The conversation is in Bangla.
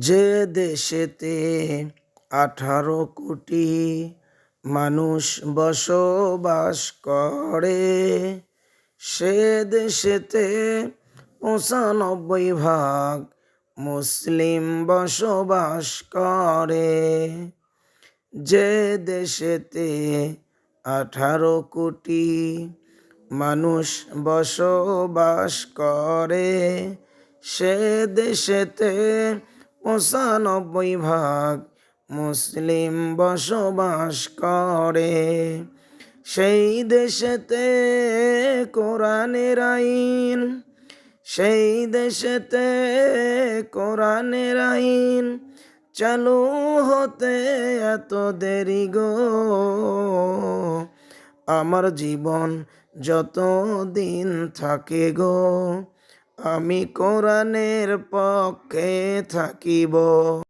যে দেশেতে আঠারো কোটি মানুষ বসবাস করে, সে দেশেতে পঁচানব্বই ভাগ মুসলিম বসবাস করে। যে দেশেতে আঠারো কোটি মানুষ বসবাস করে, সে দেশেতে পঁচানব্বই ভাগ মুসলিম বসবাস করে। সেই দেশেতে কোরআনের আইন, সেই দেশেতে কোরআনের আইন চালু হতে এত দেরি গো। আমার জীবন যত দিন থাকে গো আমি কোরআনের পক্ষে থাকিব।